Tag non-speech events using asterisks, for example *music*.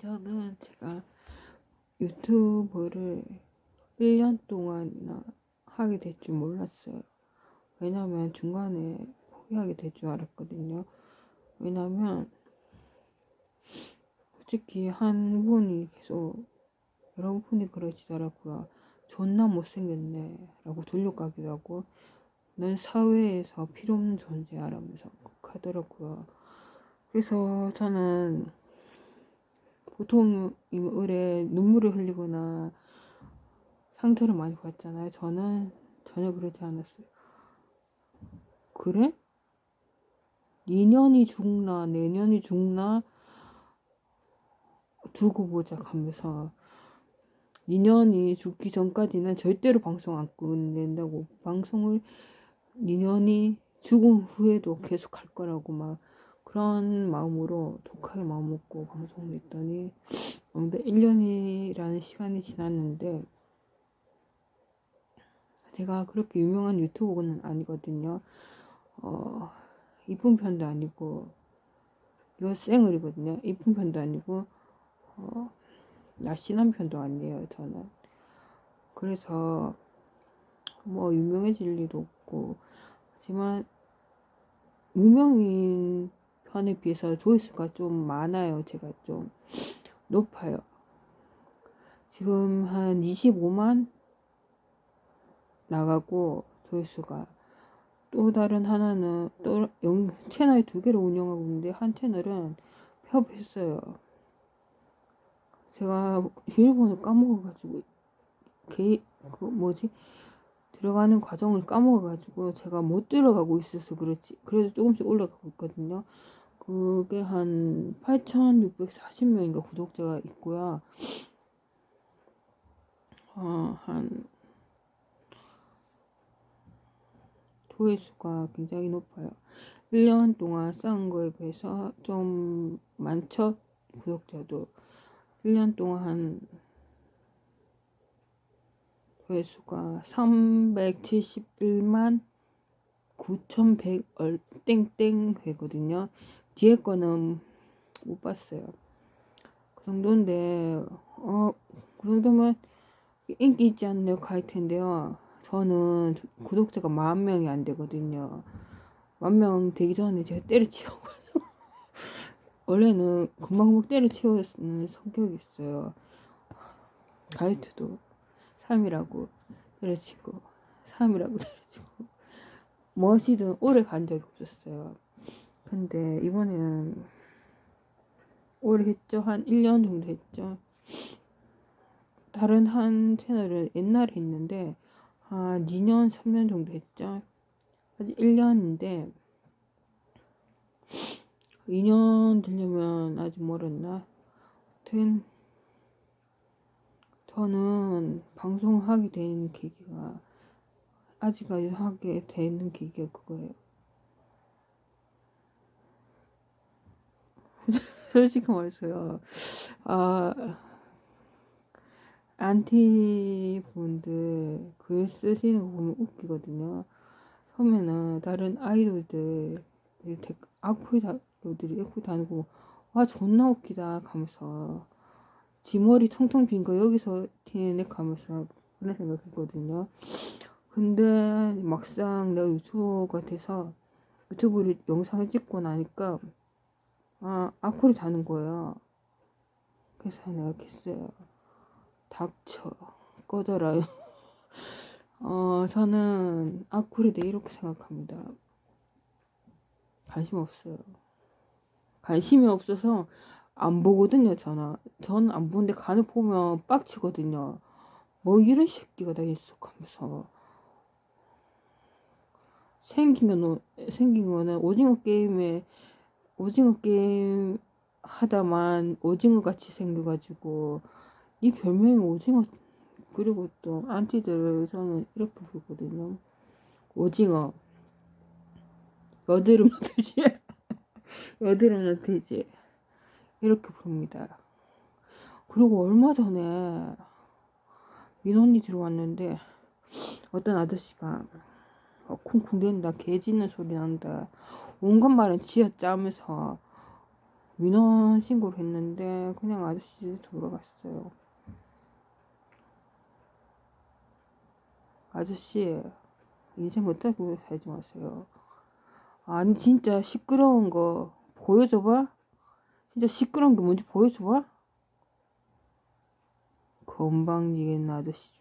저는 제가 유튜브를 1년 동안이나 하게 될 줄 몰랐어요. 왜냐면 중간에 포기하게 될 줄 알았거든요. 왜냐면 솔직히 한 분이 계속 여러 분이 그러시더라고요. 존나 못생겼네 라고 돌려가기도 하고 넌 사회에서 필요 없는 존재야라면서 꼭 하더라고요. 그래서 저는 보통 의뢰 눈물을 흘리거나 상처를 많이 받잖아요. 저는 전혀 그러지 않았어요. 그래? 2년이 죽나 내년이 죽나 두고 보자 하면서 2년이 죽기 전까지는 절대로 방송 안 끝낸다고 방송을 2년이 죽은 후에도 계속 할 거라고 막 그런 마음으로 독하게 마음 먹고 방송을 했더니 근데 1년이라는 시간이 지났는데 제가 그렇게 유명한 유튜버는 아니거든요. 어, 이쁜 편도 아니고 이거 쌩얼이거든요. 이쁜 편도 아니고 어, 날씬한 편도 아니에요. 저는 그래서 뭐 유명해질 리도 없고 하지만 무명인 편에 비해서 조회수가 좀 많아요. 제가 좀 높아요. 지금 한 25만 나가고 조회수가 또 다른 하나는 또 영, 채널 두 개를 운영하고 있는데 한 채널은 폐업했어요. 제가 비밀번호 까먹어가지고 개, 그 뭐지 들어가는 과정을 까먹어가지고 제가 못 들어가고 있어서 그렇지 그래도 조금씩 올라가고 있거든요. 그게 한 8,640명인가 구독자가 있고요. 어, 한 조회수가 굉장히 높아요. 1년 동안 쌓은 거에 비해서 좀 많죠? 구독자도. 1년 동안 조회수가 371만 9,100 얼, 땡땡 회거든요. 뒤에 거는 못 봤어요. 그 정도인데, 어, 그 정도면 인기 있지 않나요? 갈 텐데요. 저는 구독자가 만 명이 안 되거든요. 만 명 되기 전에 제가 때려치워가지고. *laughs* 원래는 금방금방 때려치우는 성격이 있어요. 가이트도 3이라고 때려치고, 3이라고 *laughs* 때려치고. 무엇이든 오래 간 적이 없었어요. 근데 이번에는 오래 했죠. 한 1년 정도 했죠. 다른 한 채널은 옛날에 했는데 한 2년, 3년 정도 했죠. 아직 1년인데 2년 되려면 아직 멀었나? 하여튼 저는 방송하게 된 계기가 아직 하게 되는 계기가 그거예요. *laughs* 솔직히 말해서요. 아, 안티 분들 글 쓰시는 거 보면 웃기거든요. 처음에는 다른 아이돌들, 악플들이 악플 다니고, 와, 존나 웃기다. 하면서, 지 머리 텅텅 빈거 여기서 티내내 하면서 그런 생각했거든요. 근데 막상 내가 유튜버가 돼서 유튜브를 영상을 찍고 나니까, 아, 악플이 다는 거예요. 그래서 내가 했어요. 닥쳐. 꺼져라요. *laughs* 어, 저는 악플에 대해 이렇게 생각합니다. 관심 없어요. 관심이 없어서 안 보거든요, 저는. 저는 안 보는데 간을 보면 빡치거든요. 뭐 이런 새끼가 다 있어 하면서. 생긴 건, 생긴 거는 오징어 게임에, 오징어 게임 하다만 오징어 같이 생겨가지고, 이 별명이 오징어 그리고 또 안티들을 저는 이렇게 부르거든요. 오징어 여드름 넣듯이 *laughs* 여드름 넣듯이 이렇게 부릅니다. 그리고 얼마 전에 민원이 들어왔는데 어떤 아저씨가 어, 쿵쿵 된다 개 짖는 소리 난다 온갖 말은 지어 짜면서 민원 신고를 했는데 그냥 아저씨 돌아갔어요. 아저씨 인생 어떻게 살지 마세요. 아니 진짜 시끄러운 거 보여줘봐. 진짜 시끄러운 게 뭔지 보여줘봐. 건방지겠는 아저씨